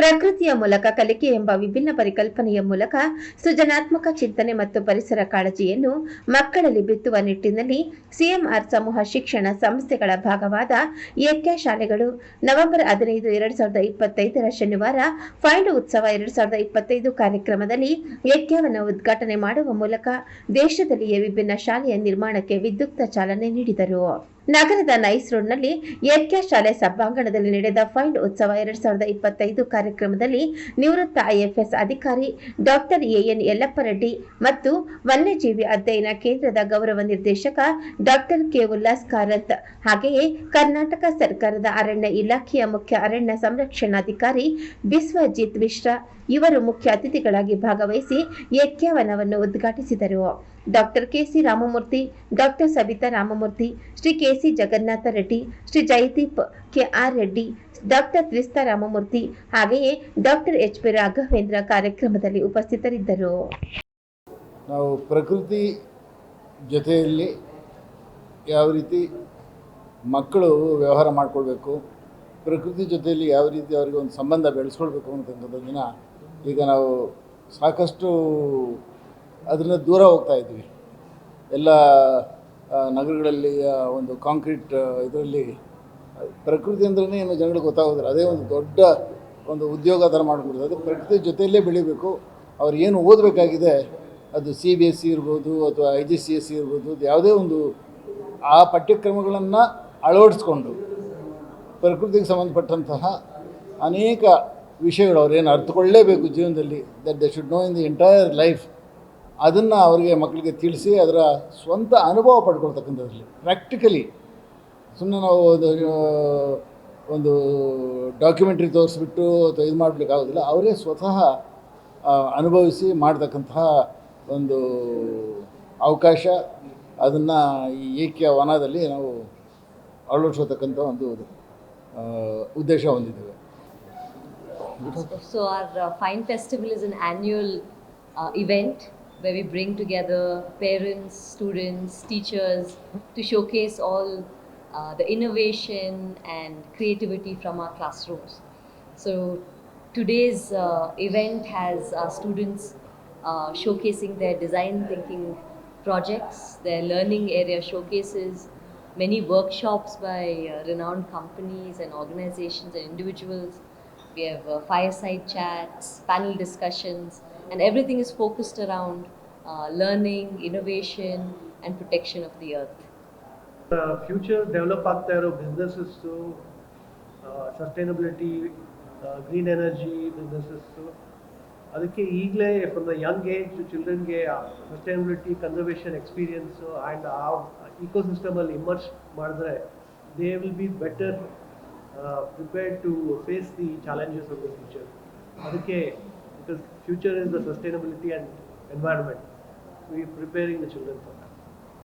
ಪ್ರಕೃತಿಯ ಮೂಲಕ ಕಲಿಕೆ ಎಂಬ ವಿಭಿನ್ನ ಪರಿಕಲ್ಪನೆಯ ಮೂಲಕ ಸೃಜನಾತ್ಮಕ ಚಿಂತನೆ ಮತ್ತು ಪರಿಸರ ಕಾಳಜಿಯನ್ನು ಮಕ್ಕಳಲ್ಲಿ ಬಿತ್ತುವ ನಿಟ್ಟಿನಲ್ಲಿ ಸಿಎಂಆರ್ ಸಮೂಹ ಶಿಕ್ಷಣ ಸಂಸ್ಥೆಗಳ ಭಾಗವಾದ ಏಕ್ಯ ಶಾಲೆಗಳು ನವೆಂಬರ್ ಹದಿನೈದು, ಎರಡ್ ಸಾವಿರದ ಇಪ್ಪತ್ತೈದರ ಶನಿವಾರ ಫೈಂಡ್ ಉತ್ಸವ ಎರಡ್ ಸಾವಿರದ ಇಪ್ಪತ್ತೈದು ಕಾರ್ಯಕ್ರಮದಲ್ಲಿ ಏಕ್ಯವನ್ನು ಉದ್ಘಾಟನೆ ಮಾಡುವ ಮೂಲಕ ದೇಶದಲ್ಲಿಯೇ ವಿಭಿನ್ನ ಶಾಲೆಯ ನಿರ್ಮಾಣಕ್ಕೆ ವಿದ್ಯುಕ್ತ ಚಾಲನೆ ನೀಡಿದರು. ನಗರದ ನೈಸ್ ರೋಡ್ನಲ್ಲಿ ಯಜ್ಞ ಶಾಲೆ ಸಭಾಂಗಣದಲ್ಲಿ ನಡೆದ ಫೈಂಡ್ ಉತ್ಸವ ಎರಡ್ ಸಾವಿರದ ಇಪ್ಪತ್ತೈದು ಕಾರ್ಯಕ್ರಮದಲ್ಲಿ ನಿವೃತ್ತ ಐಎಫ್ಎಸ್ ಅಧಿಕಾರಿ ಡಾಕ್ಟರ್ ಎಎನ್ ಯಲ್ಲಪ್ಪರೆಡ್ಡಿ ಮತ್ತು ವನ್ಯಜೀವಿ ಅಧ್ಯಯನ ಕೇಂದ್ರದ ಗೌರವ ನಿರ್ದೇಶಕ ಡಾಕ್ಟರ್ ಕೆ ಉಲ್ಲಾಸ್ ಕಾರಂತ್, ಹಾಗೆಯೇ ಕರ್ನಾಟಕ ಸರ್ಕಾರದ ಅರಣ್ಯ ಇಲಾಖೆಯ ಮುಖ್ಯ ಅರಣ್ಯ ಸಂರಕ್ಷಣಾಧಿಕಾರಿ ಬಿಸ್ವಜಿತ್ ಮಿಶ್ರಾ ಇವರು ಮುಖ್ಯ ಅತಿಥಿಗಳಾಗಿ ಭಾಗವಹಿಸಿ ಯಜ್ಞವನವನ್ನು ಉದ್ಘಾಟಿಸಿದರು. Doctor KC Ramamurthy, doctor Sabitha Ramamurthy, Shri KC Jagannatha Reddy, Shri Jaideep K R Reddy, doctor Tristha Ramamurthy ಹಾಗೆಯೇ ಡಾಕ್ಟರ್ ಎಚ್ ಪಿ ರಾಘವೇಂದ್ರ ಕಾರ್ಯಕ್ರಮದಲ್ಲಿ ಉಪಸ್ಥಿತರಿದ್ದರು. ನಾವು ಪ್ರಕೃತಿ ಜೊತೆಯಲ್ಲಿ ಯಾವ ರೀತಿ ಮಕ್ಕಳು ವ್ಯವಹಾರ ಮಾಡಿಕೊಳ್ಬೇಕು, ಪ್ರಕೃತಿ ಜೊತೆಯಲ್ಲಿ ಯಾವ ರೀತಿ ಅವರಿಗೆ ಒಂದು ಸಂಬಂಧ ಬೆಳೆಸ್ಕೊಳ್ಬೇಕು ಅಂತಕ್ಕಂಥದ್ದನ್ನು ಈಗ ನಾವು ಸಾಕಷ್ಟು ಅದರಿಂದ ದೂರ ಹೋಗ್ತಾ ಇದ್ವಿ. ಎಲ್ಲ ನಗರಗಳಲ್ಲಿ ಒಂದು ಕಾಂಕ್ರೀಟ್ ಇದರಲ್ಲಿ ಪ್ರಕೃತಿ ಅಂದ್ರೆ ಏನು ಜನಗಳಿಗೆ ಗೊತ್ತಾಗೋದಿಲ್ಲ. ಅದೇ ಒಂದು ದೊಡ್ಡ ಒಂದು ಉದ್ಯೋಗ ಥರ ಮಾಡಿಕೊಡ್ತಾರೆ ಅದು ಪ್ರಕೃತಿ ಜೊತೆಯಲ್ಲೇ ಬೆಳಿಬೇಕು. ಅವ್ರು ಏನು ಓದಬೇಕಾಗಿದೆ, ಅದು ಸಿ ಬಿ ಎಸ್ ಸಿ ಇರ್ಬೋದು ಅಥವಾ I G C S C ಇರ್ಬೋದು ಯಾವುದೇ ಒಂದು, ಆ ಪಠ್ಯಕ್ರಮಗಳನ್ನು ಅಳವಡಿಸ್ಕೊಂಡು, ಪ್ರಕೃತಿಗೆ ಸಂಬಂಧಪಟ್ಟಂತಹ ಅನೇಕ ವಿಷಯಗಳು ಅವ್ರೇನು ಅರ್ಥಕೊಳ್ಳಲೇಬೇಕು ಜೀವನದಲ್ಲಿ that they should know in the entire life ಅದನ್ನು ಅವರಿಗೆ ಮಕ್ಕಳಿಗೆ ತಿಳಿಸಿ ಅದರ ಸ್ವಂತ ಅನುಭವ ಪಡ್ಕೊಳ್ತಕ್ಕಂಥದ್ರಲ್ಲಿ. ಪ್ರಾಕ್ಟಿಕಲಿ ಸುಮ್ಮನೆ ನಾವು ಒಂದು ಒಂದು ಡಾಕ್ಯುಮೆಂಟ್ರಿ ತೋರಿಸ್ಬಿಟ್ಟು ಅಥವಾ ಇದು ಮಾಡಲಿಕ್ಕಾಗೋದಿಲ್ಲ ಅವರೇ ಸ್ವತಃ ಅನುಭವಿಸಿ ಮಾಡತಕ್ಕಂತಹ ಒಂದು ಅವಕಾಶ. ಅದನ್ನು ಈ ಏಕ್ಯ ವನದಲ್ಲಿ ನಾವು ಅಳವಡಿಸತಕ್ಕಂಥ ಒಂದು ಉದ್ದೇಶ ಹೊಂದಿದ್ದೇವೆ. So, our fine festival is is an event where we bring together parents, students, teachers to showcase all uh, the innovation and creativity from our classrooms. So today's uh, event has our students uh, showcasing their design thinking projects, their learning area showcases, many workshops by uh, renowned companies and organizations and individuals. We have uh, fireside chats, panel discussions, and everything is focused around uh, learning, innovation, and protection of the earth. Future develop ಆಗ್ತಾ ಇರೋ businesses sustainability green energy businesses ಅದಕ್ಕೆ ಈಗಲೇ from the young age to ಚಿಲ್ಡ್ರನ್ಗೆ sustainability conservation experience and ಆ ಇಕೋಸಿಸ್ಟಮಲ್ಲಿ immerse ಮಾಡಿದ್ರೆ they will be better prepared to face the challenges of the future ಅದಕ್ಕೆ because future is the sustainability and environment. We are preparing the children for that.